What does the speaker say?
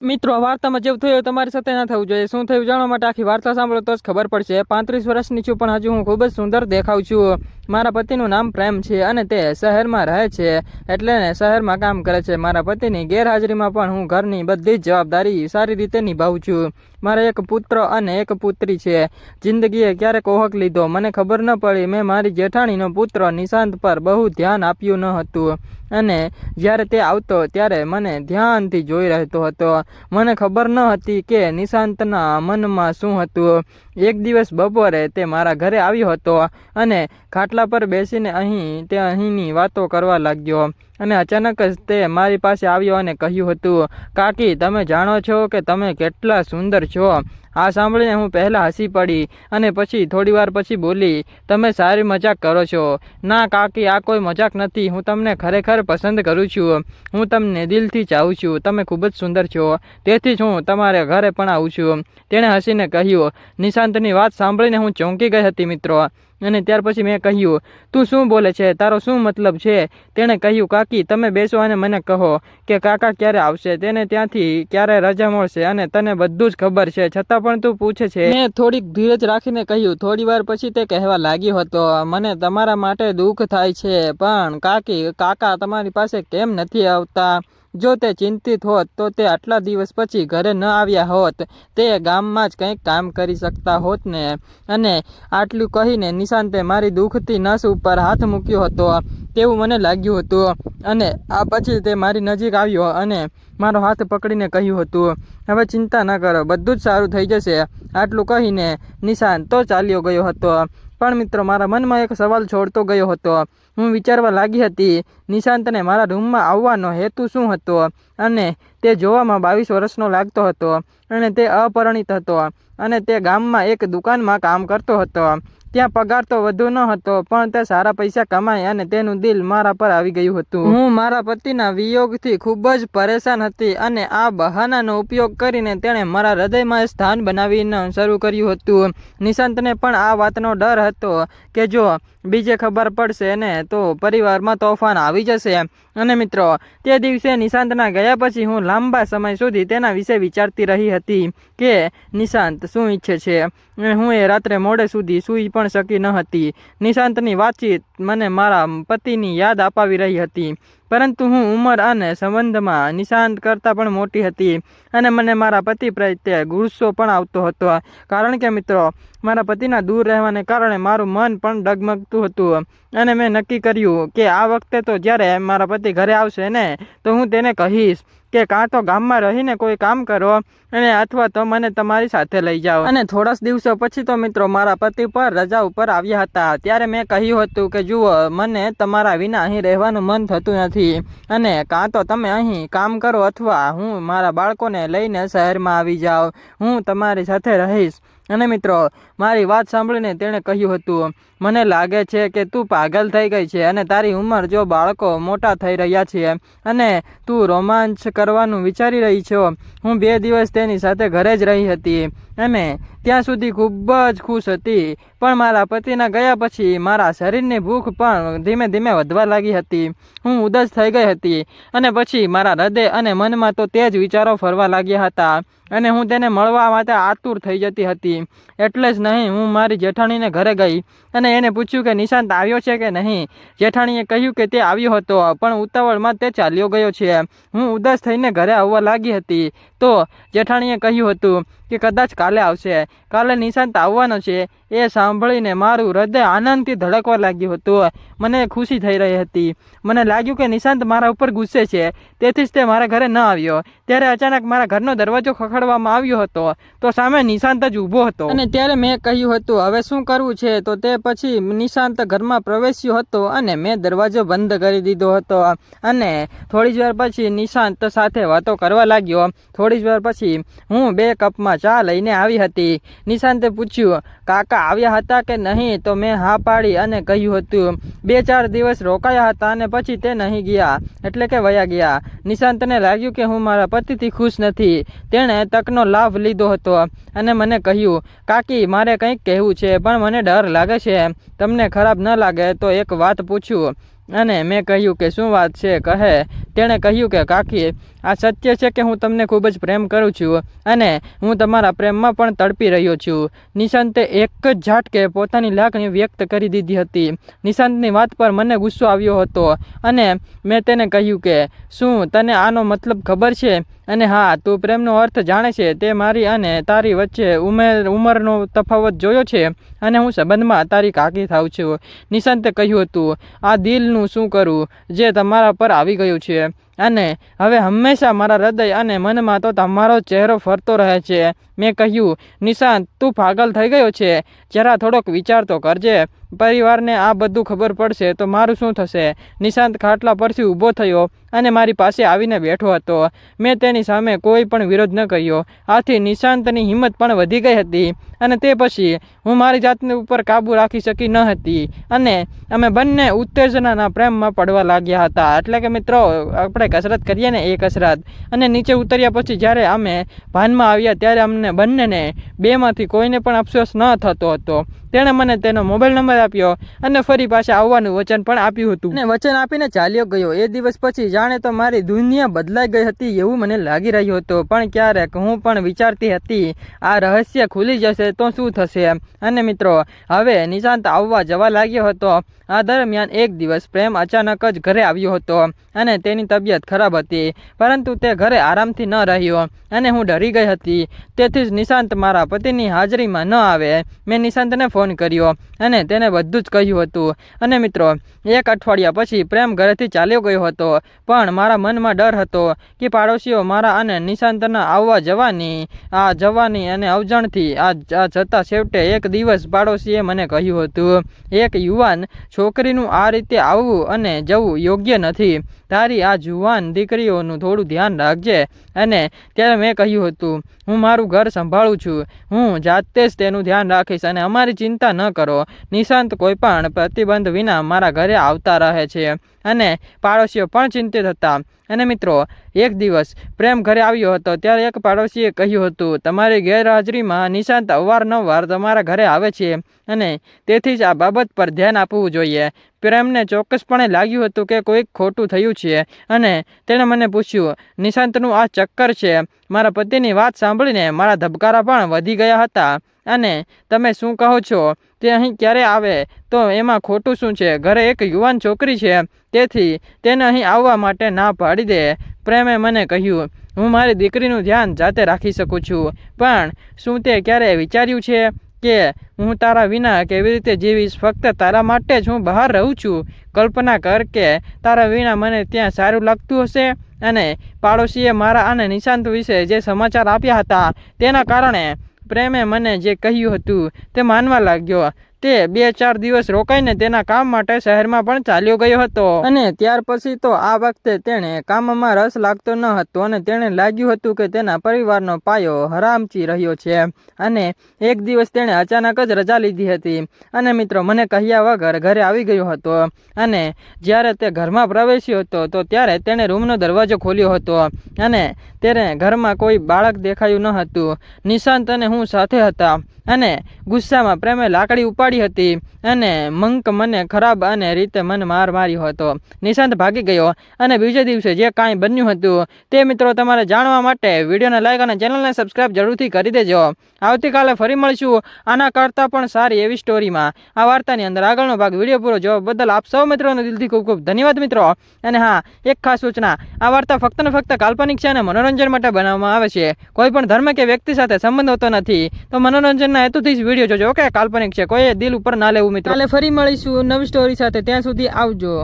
મિત્રો વાર્તામાં જેવું થયું તમારી સાથે ના થવું જોઈએ. શું થયું જાણવા માટે આખી વાર્તા સાંભળો તો જ ખબર પડશે. પાંત્રીસ વર્ષની છું, પણ હજુ હું ખૂબ જ સુંદર દેખાઉં છું. મારા પતિનું નામ પ્રેમ છે અને તે શહેરમાં રહે છે એટલે ને શહેરમાં કામ કરે છે. મારા પતિની ગેરહાજરીમાં પણ હું ઘરની બધી જ જવાબદારી સારી રીતે નિભાવું છું. મારા એક પુત્ર અને એક પુત્રી છે. જિંદગીએ ક્યારેક ઓહક લીધો. મને ખબર ન પડી, મેં મારી જેઠાણીનો પુત્ર નિશાંત પર બહુ ધ્યાન આપ્યું ન હતું. અને જ્યારે તે આવતો, ત્યારે મને ધ્યાનથી જોઈ રહેતો હતો. મને ખબર ન હતી કે નિશાંતના મનમાં શું હતું. એક દિવસ બપોરે તે મારા ઘરે આવ્યો હતો અને ખાટલા પર બેસીને અહીં તે અહીંની વાતો કરવા લાગ્યો. અને અચાનક જ તે મારી પાસે આવ્યો અને કહ્યું હતું, કાકી, તમે જાણો છો કે તમે કેટલા સુંદર છો. આ સાંભળીને હું પહેલાં હસી પડી અને પછી થોડી વાર પછી બોલી, તમે સારી મજાક કરો છો. ના કાકી, આ કોઈ મજાક નથી. હું તમને ખરેખર પસંદ કરું છું. હું તમને દિલથી ચાહું છું. તમે ખૂબ જ સુંદર છો. તેથી જ હું તમારે ઘરે પણ આવું છું. તેણે હસીને કહ્યું, નિશાંતની વાત સાંભળીને હું ચોંકી ગઈ હતી, મિત્રો. અને ત્યાર પછી મેં કહ્યું, તું શું બોલે છે? તારો શું મતલબ છે? તેણે કહ્યું, કાકી, તમે બેસો અને મને કહો કે કાકા ક્યારે આવશે? તેને ત્યાંથી ક્યારે રજા મળશે? અને તને બધું જ ખબર છે. છતાં પણ તું પૂછે છે. મેં થોડીક ધીરજ રાખીને કહ્યું, થોડી વાર પછી તે કહેવા લાગ્યો હતો, મને તમારા માટે દુઃખ થાય છે, પણ કાકી, કાકા, તમારી પાસે કેમ નથી આવતા? જો તે ચિંતિત હોત, તો તે આટલા દિવસ પછી ઘરે ન આવ્યા હોત. તે ગામમાં જ કંઈક કામ કરી શકતા હોત ને. અને આટલું કહીને નિશાંતે મારી દુઃખથી નસ ઉપર હાથ મૂક્યો હતો. તેવું મને લાગ્યું હતું. અને આ પછી તે મારી નજીક આવ્યો અને મારો હાથ પકડીને કહ્યું હતું, હવે ચિંતા ન કરો, બધું જ સારું થઈ જશે. આટલું કહીને નિશાન તો ચાલ્યો ગયો હતો. પણ મિત્રો, મારા મનમાં એક સવાલ છોડતો ગયો હતો. હું વિચારવા લાગી હતી, નિશાંતને મારા રૂમમાં આવવાનો હેતુ શું હતો અને તે જોવામાં બાવીસ વર્ષનો લાગતો હતો અને તે અપરિણિત હતો અને તે ગામમાં એક દુકાનમાં કામ કરતો હતો. ત્યાં પગાર તો વધુ ન હતો, પણ તે સારા પૈસા કમાય અને તેનું દિલ મારા પર આવી ગયું હતું. હું મારા પતિના વિયોગથી ખૂબ જ પરેશાન હતી અને આ બહાનાનો ઉપયોગ કરીને તેણે મારા હૃદયમાં સ્થાન બનાવીને શરૂ કર્યું હતું. નિશાંતને પણ આ વાતનો ડર હતો કે જો બીજે ખબર પડશે ને, તો પરિવારમાં તોફાન આવી જશે અને મિત્રો, તે દિવસે નિશાંતના ગયા પછી હું લાંબા સમય સુધી તેના વિશે વિચારતી રહી હતી કે નિશાંત શું ઈચ્છે છે? હું એ રાત્રે મોડે સુધી સૂઈ પણ શકી ન હતી. નિશાંતની વાતચીત મને મારા પતિની યાદ અપાવી રહી હતી. પરંતુ હું ઉંમર અને સંબંધમાં નિશાંત કરતાં પણ મોટી હતી અને મને મારા પતિ પ્રત્યે ગુસ્સો પણ આવતો હતો. કારણ કે મિત્રો, મારા પતિના દૂર રહેવાને કારણે મારું મન પણ ડગમગતું હતું અને મેં નક્કી કર્યું કે આ વખતે તો જ્યારે મારા પતિ ઘરે આવશે ને, તો હું તેને કહીશ. કે કાં તો ગામમાં રહીને કોઈ કામ કરો અને અથવા તો મને તમારી સાથે લઈ જાઓ. અને થોડા દિવસો પછી તો મિત્રો મારા પતિ પર રજા ઉપર આવ્યા હતા. ત્યારે મેં કહ્યું હતું કે, જુઓ, મને તમારા વિના અહીં રહેવાનું મન થતું નથી. અને કાં તો તમે અહીં કામ કરો અથવા હું મારા બાળકોને લઈને શહેરમાં આવી જાઉં હું તમારી સાથે રહીશ. અને મિત્રો, મારી વાત સાંભળીને તેણે કહ્યું હતું, મને લાગે છે કે તું પાગલ થઈ ગઈ છે અને તારી ઉંમર જો બાળકો મોટા થઈ રહ્યા છે અને તું રોમાંચ કરવાનું વિચારી રહી છો, હું બે દિવસ તેની સાથે ઘરે જ રહી હતી અને ત્યાં સુધી ખૂબ જ ખુશ હતી. પણ મારા પતિના ગયા પછી મારા શરીરની ભૂખ પણ ધીમે ધીમે વધવા લાગી હતી. હું ઉદાસ થઈ ગઈ હતી અને પછી મારા હૃદય અને મનમાં તો તે જ વિચારો ફરવા લાગ્યા હતા અને હું તેને મળવા માટે આતુર થઈ જતી હતી. એટલે જ નહીં, હું મારી જેઠાણીને ઘરે ગઈ અને એને પૂછ્યું કે નિશાંત આવ્યો છે કે નહીં? જેઠાણીએ કહ્યું કે તે આવ્યો હતો, પણ ઉતાવળમાં તે ચાલ્યો ગયો છે. હું ઉદાસ થઈને ઘરે આવવા લાગી હતી. તો જેઠાણીએ કહ્યું હતું કે કદાચ કાલે આવશે. કાલે નિશાંત આવવાનો છે. એ સાંભળીને મારું હૃદય આનંદથી ધડકવા લાગ્યું હતું. મને ખુશી થઈ રહી હતી. મને લાગ્યું કે નિશાંત મારા ઉપર ગુસ્સે છે. તેથી જ તે મારા ઘરે ન આવ્યો. ત્યારે અચાનક મારા ઘરનો દરવાજો ખખડવામાં આવ્યો હતો. તો સામે નિશાંત જ ઊભો હતો. અને ત્યારે મેં કહ્યું હતું, હવે શું કરવું છે? તો તે પછી નિશાંત ઘરમાં પ્રવેશ્યો હતો અને મેં દરવાજો બંધ કરી દીધો હતો. અને થોડી જ વાર પછી નિશાંત સાથે વાતો કરવા લાગ્યો. થોડી જ વાર પછી હું બે કપમાં ચા લઈને આવી હતી. નિશાંતે પૂછ્યું, કાકા આવ્યા હતા કે નહીં તો મેં હા પાડી અને કહ્યું હતું. બે ચાર દિવસ રોકાયા હતા અને પછી તે નહીં ગયા. એટલે કે વયા ગયા. નિશાંતને લાગ્યું કે હું મારા પતિથી ખુશ નથી. તેણે તકનો લાભ લીધો હતો અને મને કહ્યું, કાકી, મારે કંઈક કહેવું છે, પણ મને ડર લાગે છે. તમને ખરાબ ન લાગે તો એક વાત પૂછું. અને મેં કહ્યું કે શું વાત છે? કહે, તેણે કહ્યું કે, કાકી, આ સત્ય છે કે હું તમને ખૂબ જ પ્રેમ કરું છું અને હું તમારા પ્રેમમાં પણ તડપી રહ્યો છું. નિશાંતે એક જ ઝાટકે પોતાની લાગણી વ્યક્ત કરી દીધી હતી. નિશાંતની વાત પર મને ગુસ્સો આવ્યો હતો અને મેં તેને કહ્યું કે, શું તને આનો મતલબ ખબર છે? અને હા, તું પ્રેમનો અર્થ જાણે છે તે મારી અને તારી વચ્ચે ઉમેર, ઉંમરનો તફાવત જોયો છે? અને હું સંબંધમાં તારી કાકી થાઉં છું. નિશાંતે કહ્યું હતું, આ દિલનું શું કરું? જે તમારા પર આવી ગયું છે. અને હવે હંમેશા મારા હૃદય અને મનમાં તો તમારો ચહેરો ફરતો રહે છે. મેં કહ્યું, નિશાંત, તું પાગલ થઈ ગયો છે. જરા થોડોક વિચાર તો કરજે. પરિવારને આ બધું ખબર પડશે તો મારું શું થશે? નિશાંત ખાટલા પરથી ઊભો થયો. અને મારી પાસે આવીને બેઠો હતો. મેં તેની સામે કોઈ પણ વિરોધ ન કર્યો. આથી નિશાંતની હિંમત પણ વધી ગઈ હતી અને તે પછી હું મારી જાતને ઉપર કાબૂ રાખી શકી ન હતી અને અમે બંને ઉત્તેજનાના પ્રેમમાં પડવા લાગ્યા હતા. એટલે કે મિત્રો, આપણે કસરત કરીએ ને એ કસરત. અને નીચે ઉતર્યા પછી જ્યારે અમે ભાનમાં આવ્યા ત્યારે અમને બંનેને બેમાંથી કોઈને પણ અફસોસ ન થતો હતો. તેણે મને તેનો મોબાઈલ નંબર આપ્યો અને ફરી પાછા આવવાનું વચન પણ આપ્યું હતું. અને વચન આપીને ચાલ્યો ગયો. એ દિવસ પછી જાણે તો મારી દુનિયા બદલાઈ ગઈ હતી એવું મને લાગી રહ્યું હતું. પણ ક્યારેક હું પણ વિચારતી હતી, આ રહસ્ય ખુલી જશે તો શું થશે? અને મિત્રો, હવે નિશાંત આવવા જવા લાગ્યો હતો. આ દરમિયાન એક દિવસ પ્રેમ અચાનક જ ઘરે આવ્યો હતો અને તેની તબિયત ખરાબ હતી, પરંતુ તે ઘરે આરામથી ન રહ્યો અને હું ડરી ગઈ હતી. તેથી જ નિશાંત મારા પતિની હાજરીમાં ન આવે. મેં નિશાંતને ફોન કર્યો અને તેને બધું જ કહ્યું હતું. અને મિત્રો, એક અઠવાડિયા પછી પ્રેમ ઘરેથી ચાલ્યો ગયો હતો. પણ મારા મનમાં ડર હતો કે પાડોશીઓ મારા અને નિશાંતના આવવા જવાની, આ જવાની અને અવજણથી આ જતાં છેવટે એક દિવસ પાડોશીએ મને કહ્યું હતું, એક યુવાન છોકરીનું આ રીતે આવવું અને જવું યોગ્ય નથી. તારી આ જુવાન દીકરીઓનું થોડું ધ્યાન રાખજે. અને ત્યારે મેં કહ્યું હતું, હું મારું ઘર સંભાળું છું. હું જાતે જ તેનું ધ્યાન રાખીશ અને અમારી ચિંતા ન કરો. નિશાંત કોઈ પણ પ્રતિબંધ વિના મારા ઘરે આવતા રહે છે. અને પાડોશીઓ પણ ચિંતિત હતા. અને મિત્રો, એક દિવસ પ્રેમ ઘરે આવ્યો હતો, ત્યારે એક પાડોશીએ કહ્યું હતું, તમારી ગેરહાજરીમાં નિશાંત અવારનવાર તમારા ઘરે આવે છે અને તેથી જ આ બાબત પર ધ્યાન આપવું જોઈએ. પ્રેમને ચોક્કસપણે લાગ્યું હતું કે કોઈક ખોટું થયું છે અને તેણે મને પૂછ્યું, નિશાંતનું આ ચક્કર છે. મારા પતિની વાત સાંભળીને મારા ધબકારા પણ વધી ગયા હતા. અને તમે શું કહો છો? તે અહીં ક્યારે આવે? તો એમાં ખોટું શું છે? ઘરે એક યુવાન છોકરી છે. તેથી તેને અહીં આવવા માટે ના પાડી દે. પ્રેમે મને કહ્યું, હું મારી દીકરીનું ધ્યાન જાતે રાખી શકું છું. પણ શું તે ક્યારે વિચાર્યું છે કે હું તારા વિના કેવી રીતે જીવીશ? ફક્ત તારા માટે જ હું બહાર રહું છું. કલ્પના કર કે તારા વિના મને ત્યાં સારું લાગતું હશે અને પાડોશીએ મારા અને નિશાંત વિશે જે સમાચાર આપ્યા હતા તેના કારણે પ્રેમે મને જે કહ્યું હતું તે માનવા લાગ્યો. તે બે ચાર દિવસ રોકાઈને તેના કામ માટે શહેરમાં પણ ચાલ્યો ગયો હતો. અને ત્યાર પછી તો આ વખતે તેણે કામમાં રસ લાગતો ન હતો અને તેણે લાગ્યું હતું કે તેના પરિવારનો પાયો હરામચી રહ્યો છે. અને એક દિવસ તેણે અચાનક જ રજા લીધી હતી. અને મિત્રો, મને કહ્યા વગર ઘરે આવી ગયો હતો. અને જ્યારે તે ઘરમાં પ્રવેશ્યો હતો, તો ત્યારે તેણે રૂમનો દરવાજો ખોલ્યો હતો. અને તેને ઘરમાં કોઈ બાળક દેખાયું ન હતું. નિશાંત અને હું સાથે હતા. અને ગુસ્સામાં પ્રેમે લાકડી ઉપાડી હતી અને મંક મને ખરાબ અને રીતે મને માર માર્યો હતો. નિશાંત ભાગી ગયો અને બીજે દિવસે જે કાંઈ બન્યું હતું તે મિત્રો તમારે જાણવા માટે વિડીયોને લાઈક અને ચેનલને સબસ્ક્રાઈબ જરૂરથી કરી દેજો. આવતીકાલે ફરી મળીશું આના કરતાં પણ સારી એવી સ્ટોરીમાં આ વાર્તાની અંદર આગળનો ભાગ વીડિયો પૂરો જોવા બદલ આપ સૌ મિત્રોનો દિલથી ખૂબ ખૂબ ધન્યવાદ મિત્રો. અને હા, એક ખાસ સૂચના, આ વાર્તા ફક્ત ને ફક્ત કાલ્પનિક છે અને મનોરંજન માટે બનાવવામાં આવે છે. કોઈ પણ ધર્મ કે વ્યક્તિ સાથે સંબંધ હોતો નથી, તો મનોરંજનના હેતુથી જ વીડિયો જોજો, ઓકે? કાલ્પનિક છે, કોઈ દિલ ઉપર ના લેવું મિત્રો. કાલે ફરી મળીશું નવી સ્ટોરી સાથે. ત્યાં સુધી આવજો.